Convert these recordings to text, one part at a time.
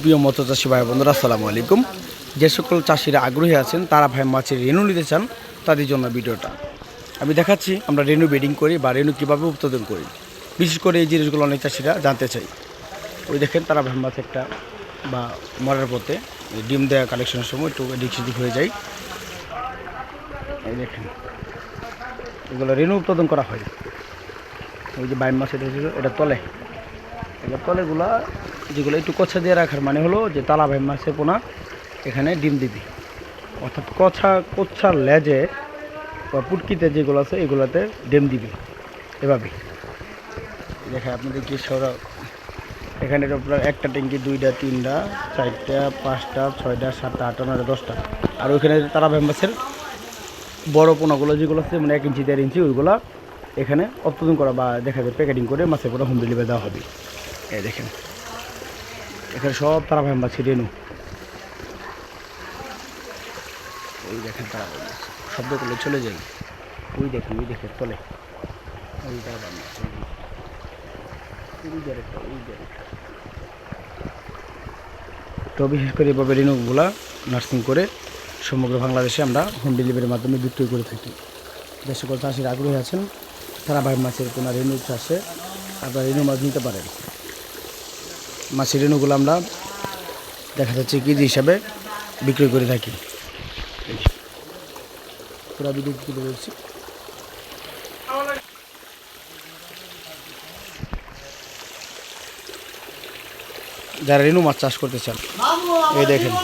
প্রিয় মৎস্য চাষি ভাই বন্ধুরা, আসসালামু আলাইকুম। যে সকল চাষিরা আগ্রহী আছেন, তারা ভাই মাছের রেণু নিতে চান, তাদের জন্য ভিডিওটা। আমি দেখাচ্ছি, আমরা রেণু বেডিং করি বা রেণু কীভাবে উৎপাদন করি। বিশেষ করে এই জিনিসগুলো অনেক চাষিরা জানতে চাই। ওই দেখেন, তারা ভাই মাছ একটা বা মরার পথে ডিম দেওয়া কালেকশনের সময় একটু এদিক হয়ে যায়। এই দেখেন, এগুলো রেণু উৎপাদন করা হয়। ওই যে বাইম মাছ এটা এটা তলে। এবার তলেগুলা যেগুলো একটু কচ্ছা দিয়ে রাখার মানে হলো যে তালা ভাই মাছের পোনা, এখানে ডিম দিবি। অর্থাৎ কছা কচ্ছার লেজে বা পুটকিতে যেগুলো আছে, এগুলোতে ডিম দিবি। এভাবে। দেখে আপনাদের কি সরা, এখানে আপনার একটা ট্যাঙ্কি, দুইটা, তিনটা, চারটা, পাঁচটা, ছয়টা, সাতটা, আটটা, নয়টা, দশটা। আর ওইখানে তারা ভাই মাছের বড় পোনাগুলো যেগুলো আছে মানে এক ইঞ্চি, দেড় ইঞ্চি, ওইগুলো এখানে উৎপাদন করা বা দেখা যায় প্যাকেটিং করে মাছের পোনা হোম ডেলিভারি দেওয়া হবে। এই দেখেন। এখানে সব তারা ভাই মাছ রেনু। ওই দেখেন তারা ভাই শব্দ করলে চলে যাই ওই দেখেন ওই দেখেন, চলে। ওই তারা। তো বিশেষ করে এভাবে রেনুগুলা নার্সিং করে সমগ্র বাংলাদেশে আমরা হোম ডেলিভারির মাধ্যমে বিক্রয় করে থাকি। যে সকল চাষির আগ্রহী আছেন, তারা ভাই মাছের কোনো রেনু চাষে আপনারা রেনু মাছ নিতে পারেন। মাছের রেনুগুলো আমরা দেখা যাচ্ছে কেজি হিসাবে বিক্রয় করে থাকি। যারা রেনু মাছ চাষ করতে চান, এই দেখেন,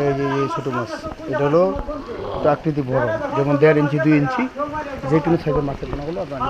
এই যে ছোটো মাছ, এটা হলো প্রাকৃতিক বড়, যেমন দেড় ইঞ্চি, দুই ইঞ্চি, যে কোনো সাইজের মাছের পোনাগুলো আপনারা